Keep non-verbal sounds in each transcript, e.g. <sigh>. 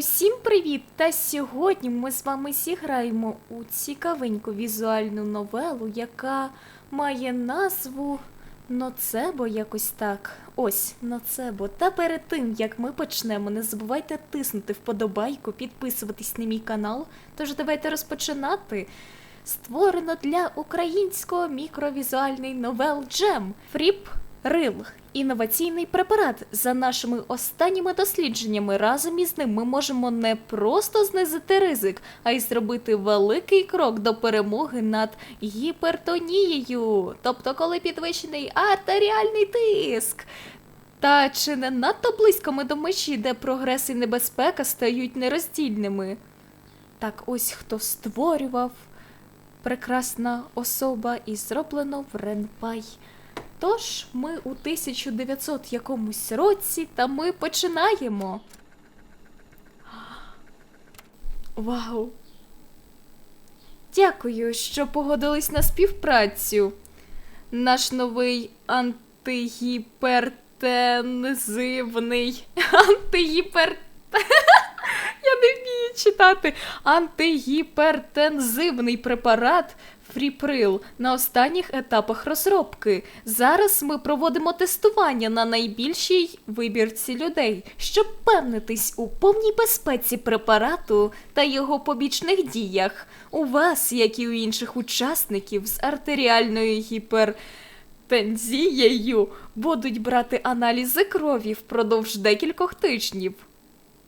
Усім привіт! Та сьогодні ми з вами зіграємо у цікавеньку візуальну новелу, яка має назву Ноцебо якось так. Ось Ноцебо. Та перед тим як ми почнемо, не забувайте тиснути вподобайку, підписуватись на мій канал. Тож давайте розпочинати. Створено для українського мікровізуальний новел Джем Фріп Рил. Інноваційний препарат. За нашими останніми дослідженнями, разом із ним ми можемо не просто знизити ризик, а й зробити великий крок до перемоги над гіпертонією, тобто коли підвищений артеріальний тиск. Та чи не надто близько ми до межі, де прогрес і небезпека стають нероздільними? Так ось хто створював прекрасна особа і зроблено в Ренпай. Тож ми у 1900 якомусь році, та ми починаємо. Вау! Дякую, що погодились на співпрацю. Наш новий антигіпертензивний. <laughs> Антигіпер... <laughs> Я не вмію читати. Антигіпертензивний препарат Фріприл на останніх етапах розробки. Зараз ми проводимо тестування на найбільшій вибірці людей, щоб певнитись у повній безпеці препарату та його побічних діях. У вас, як і у інших учасників з артеріальною гіпертензією, будуть брати аналізи крові впродовж декількох тижнів.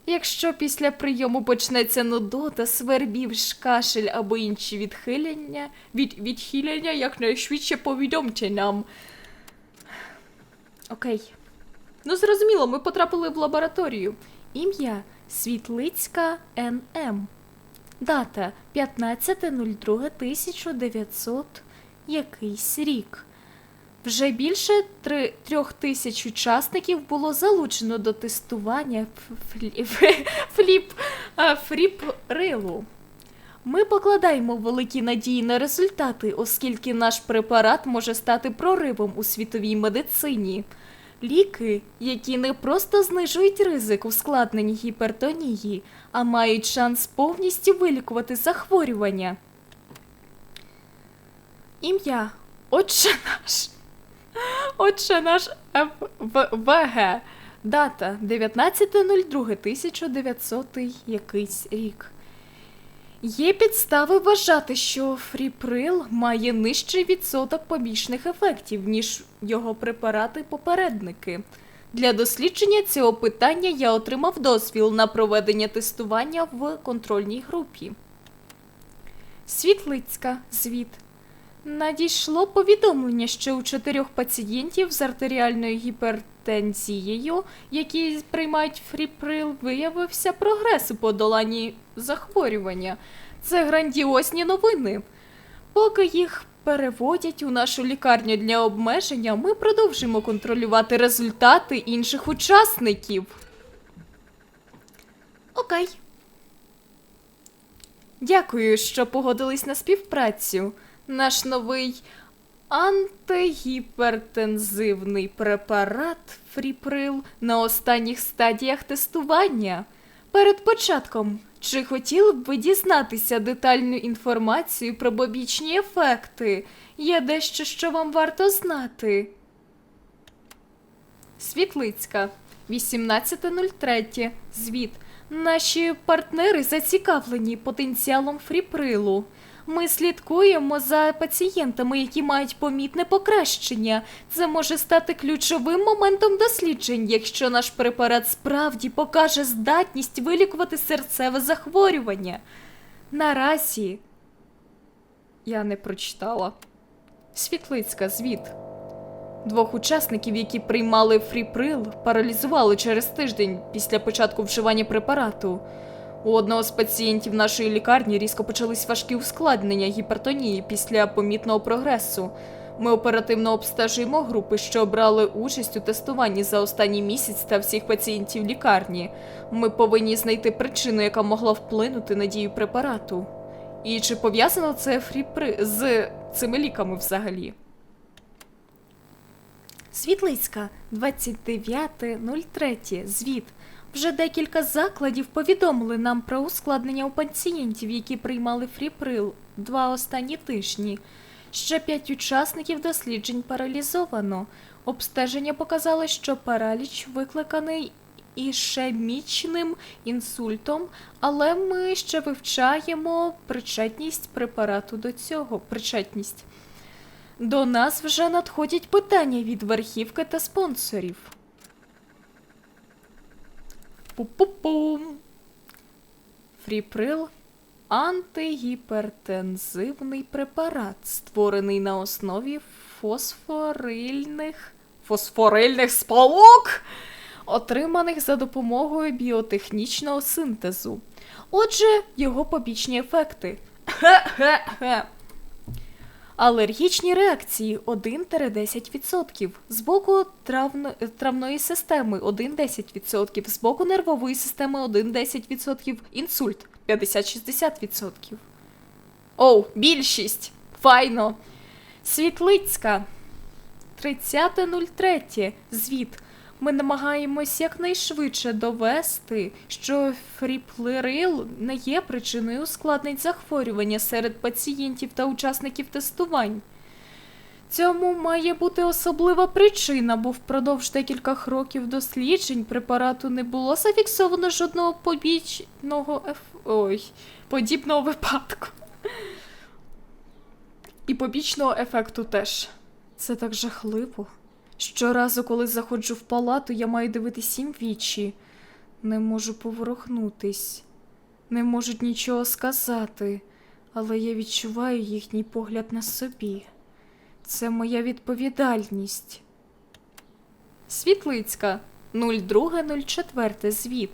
Якщо після прийому почнеться нудота, свербів, кашель або інші відхилення, від відхилення якнайшвидше повідомте нам. Окей. Ну, зрозуміло, ми потрапили в лабораторію. Ім'я Світлицька НМ. Дата 15.02.1900 якийсь рік. Вже більше трьох тисяч учасників було залучено до тестування фліп, фліп, а, фріп-рилу. Ми покладаємо великі надії на результати, оскільки наш препарат може стати проривом у світовій медицині. Ліки, які не просто знижують ризик ускладнень гіпертонії, а мають шанс повністю вилікувати захворювання. Ім'я Отче наш. Отже, наш ВГ. Дата 19.02.1900 якийсь рік. Є підстави вважати, що фріприл має нижчий відсоток побічних ефектів, ніж його препарати-попередники. Для дослідження цього питання я отримав дозвіл на проведення тестування в контрольній групі. Світлицька звіт. Надійшло повідомлення, що у чотирьох пацієнтів з артеріальною гіпертензією, які приймають фріприл, виявився прогрес у подоланні захворювання. Це грандіозні новини. Поки їх переводять у нашу лікарню для обмеження, ми продовжимо контролювати результати інших учасників. Окей. Дякую, що погодились на співпрацю. Наш новий антигіпертензивний препарат Фріприл на останніх стадіях тестування. Перед початком, чи хотіли б ви дізнатися детальну інформацію про побічні ефекти? Є дещо, що вам варто знати. Світлицька, 18.03. Звіт. Наші партнери зацікавлені потенціалом фріприлу. Ми слідкуємо за пацієнтами, які мають помітне покращення. Це може стати ключовим моментом досліджень, якщо наш препарат справді покаже здатність вилікувати серцеве захворювання. Наразі я не прочитала. Світлицька звіт. Двох учасників, які приймали фріприл, паралізували через тиждень після початку вживання препарату. У одного з пацієнтів нашої лікарні різко почались важкі ускладнення гіпертонії після помітного прогресу. Ми оперативно обстежуємо групи, що брали участь у тестуванні за останній місяць та всіх пацієнтів лікарні. Ми повинні знайти причину, яка могла вплинути на дію препарату. І чи пов'язано це фріпри з цими ліками взагалі? Світлицька, 29.03. Звіт. Вже декілька закладів повідомили нам про ускладнення у пацієнтів, які приймали фріприл два останні тижні. Ще п'ять учасників досліджень паралізовано. Обстеження показало, що параліч викликаний ішемічним інсультом, але ми ще вивчаємо причетність препарату до цього. Причетність. До нас вже надходять питання від верхівки та спонсорів. Пу-пу-пум. Фріприл антигіпертензивний препарат, створений на основі фосфорильних фосфорильних сполук, отриманих за допомогою біотехнічного синтезу. Отже, його побічні ефекти. Хе-хе-хе. Алергічні реакції 1-10%, з боку травно- травної системи 1-10%, з боку нервової системи 1-10%, інсульт 50-60%. Оу, більшість! Файно! Світлицька 30.03. Звіт. Ми намагаємось якнайшвидше довести, що фріплерил не є причиною ускладнень захворювання серед пацієнтів та учасників тестувань. Цьому має бути особлива причина, бо впродовж декількох років досліджень препарату не було зафіксовано жодного побічного еф... Ой, подібного випадку. І побічного ефекту теж. Це так жахливо. Щоразу, коли заходжу в палату, я маю дивитись їм вічі. Не можу поворухнутись, не можуть нічого сказати, але я відчуваю їхній погляд на собі. Це моя відповідальність. Світлицька 02.04. Звіт.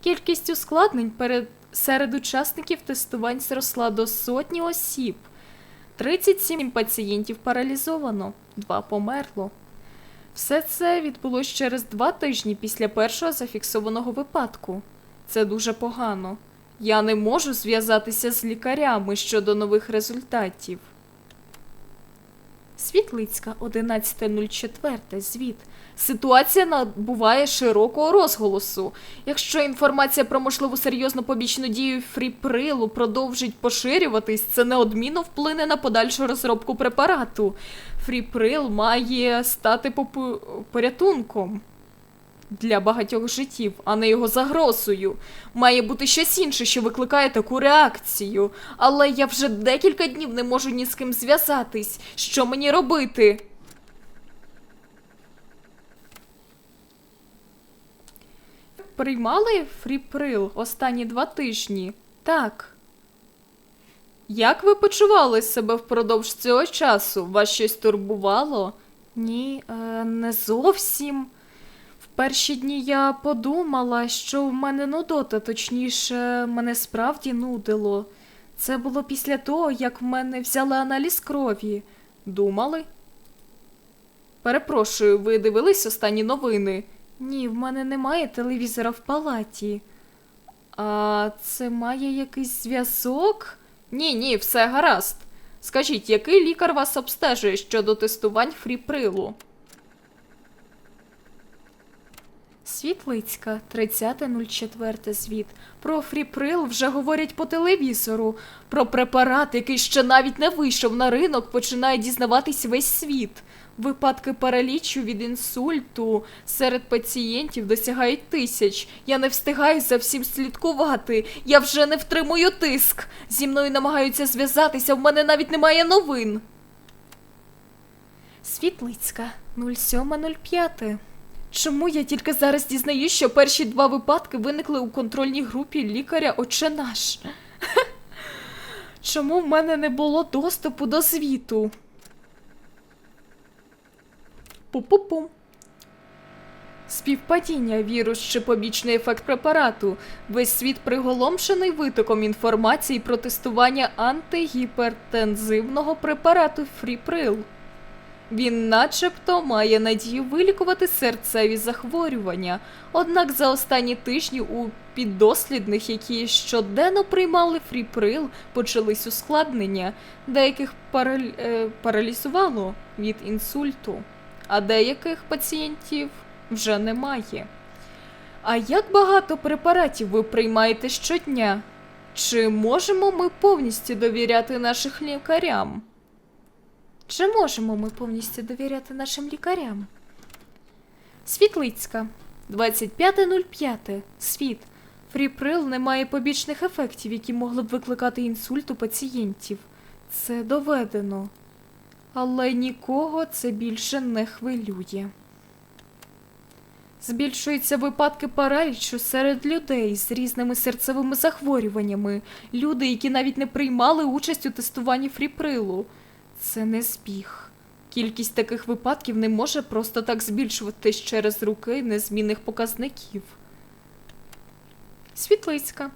Кількість ускладнень перед... серед учасників тестувань зросла до сотні осіб. 37 пацієнтів паралізовано, 2 померло. Все це відбулось через два тижні після першого зафіксованого випадку. Це дуже погано. Я не можу зв'язатися з лікарями щодо нових результатів. Світлицька 11.04. Звіт. Ситуація набуває широкого розголосу. Якщо інформація про можливу серйозну побічну дію фріприлу продовжить поширюватись, це неодмінно вплине на подальшу розробку препарату. Фріприл має стати порятунком для багатьох життів, а не його загрозою. Має бути щось інше, що викликає таку реакцію. Але я вже декілька днів не можу ні з ким зв'язатись. Що мені робити? Приймали фріприл останні два тижні? Так. Як ви почували себе впродовж цього часу? Вас щось турбувало? Ні, е, не зовсім. Перші дні я подумала, що в мене нудота, точніше, мене справді нудило. Це було після того, як в мене взяли аналіз крові. Думали? Перепрошую, ви дивились останні новини? Ні, в мене немає телевізора в палаті. А це має якийсь зв'язок? Ні, ні, все гаразд. Скажіть, який лікар вас обстежує щодо тестувань фріприлу? Світлицька, 30.04 звіт. Про фріприл вже говорять по телевізору. Про препарат, який ще навіть не вийшов на ринок, починає дізнаватись весь світ. Випадки паралічу від інсульту серед пацієнтів досягають тисяч. Я не встигаю за всім слідкувати. Я вже не втримую тиск. Зі мною намагаються зв'язатися, в мене навіть немає новин. Світлицька, 07.05. Чому я тільки зараз дізнаюсь, що перші два випадки виникли у контрольній групі лікаря Отче наш? <laughs> Чому в мене не було доступу до звіту? Пу-пу-пум. Співпадіння вірус чи побічний ефект препарату. Весь світ приголомшений витоком інформації про тестування антигіпертензивного препарату Фріприл. Він начебто має надію вилікувати серцеві захворювання. Однак за останні тижні у піддослідних, які щоденно приймали фріприл, почались ускладнення. Деяких параль... е, паралізувало від інсульту, а деяких пацієнтів вже немає. А як багато препаратів ви приймаєте щодня? Чи можемо ми повністю довіряти наших лікарям? Чи можемо ми повністю довіряти нашим лікарям? Світлицька, 25.05. Світ. Фріприл не має побічних ефектів, які могли б викликати інсульт у пацієнтів. Це доведено. Але нікого це більше не хвилює. Збільшуються випадки паралічу серед людей з різними серцевими захворюваннями, люди, які навіть не приймали участь у тестуванні фріприлу. Це не збіг. Кількість таких випадків не може просто так збільшуватись через руки незмінних показників. Світлицька.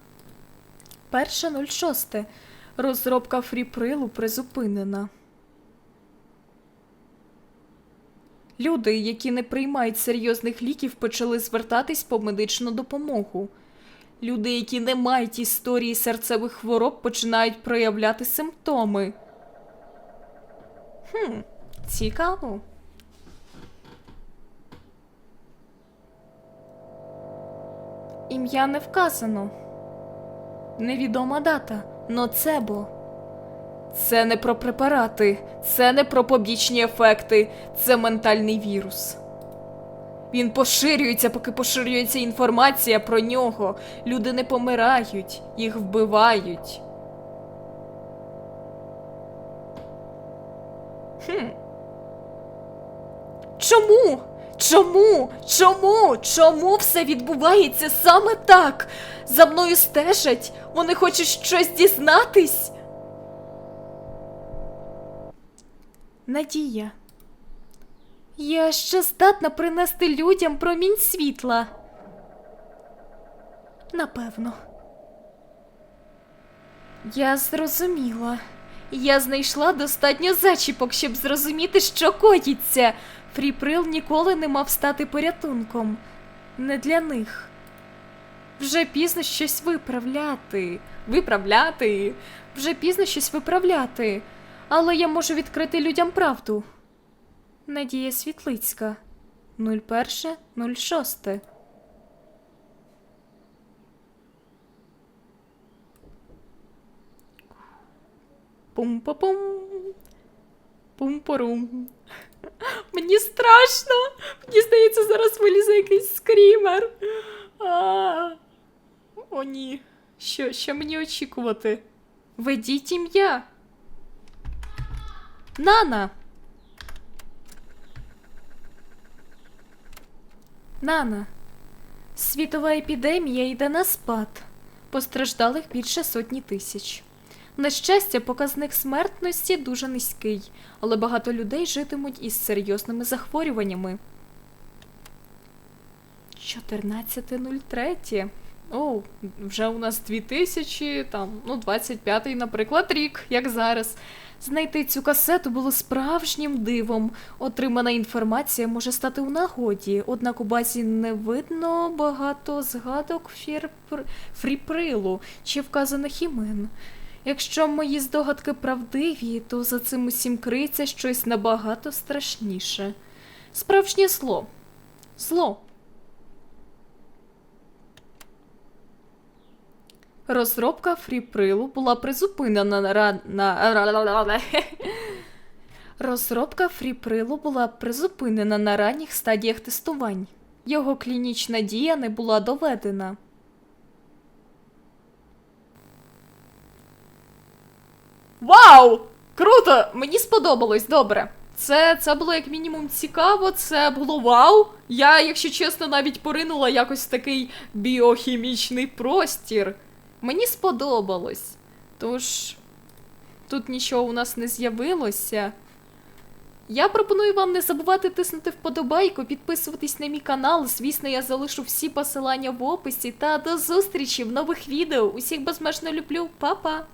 1.06. Розробка фріприлу призупинена. Люди, які не приймають серйозних ліків, почали звертатись по медичну допомогу. Люди, які не мають історії серцевих хвороб, починають проявляти симптоми. Хм, цікаво. Ім'я не вказано. Невідома дата. Ноцебо. Це не про препарати, це не про побічні ефекти, це ментальний вірус. Він поширюється, поки поширюється інформація про нього. Люди не помирають, їх вбивають. Хм. Чому? Чому? Чому? Чому все відбувається саме так? За мною стежать? Вони хочуть щось дізнатись? Надія. Я ще здатна принести людям промінь світла. Напевно. Я зрозуміла. Я знайшла достатньо зачіпок, щоб зрозуміти, що коїться. Фріприл ніколи не мав стати порятунком. Не для них. Вже пізно щось виправляти. Виправляти. Вже пізно щось виправляти. Але я можу відкрити людям правду. Надія Світлицька. 01.06. Пум-па-пум. Пум-порум. Мені страшно. Мені здається, зараз вилізе якийсь скрімер. О, ні. Що, що мені очікувати? Ведіть ім'я. Нана. Нана. Світова епідемія йде на спад. Постраждалих більше сотні тисяч. На щастя, показник смертності дуже низький, але багато людей житимуть із серйозними захворюваннями. 14.03. О, вже у нас 2000, там, ну, 25-й, наприклад, рік, як зараз. Знайти цю касету було справжнім дивом. Отримана інформація може стати у нагоді, однак у базі не видно багато згадок фірпр... фріприлу чи вказаних імен. Якщо мої здогадки правдиві, то за цим усім криється щось набагато страшніше. Справжнє зло. Зло. Розробка фріприлу була призупинена на на <laughs> Розробка фріприлу була призупинена на ранніх стадіях тестувань. Його клінічна дія не була доведена. Вау! Круто! Мені сподобалось, добре. Це, це було як мінімум цікаво, це було вау. Я, якщо чесно, навіть поринула якось в такий біохімічний простір. Мені сподобалось. Тож, тут нічого у нас не з'явилося. Я пропоную вам не забувати тиснути вподобайку, підписуватись на мій канал. Звісно, я залишу всі посилання в описі. Та до зустрічі в нових відео. Усіх безмежно люблю, Па-па!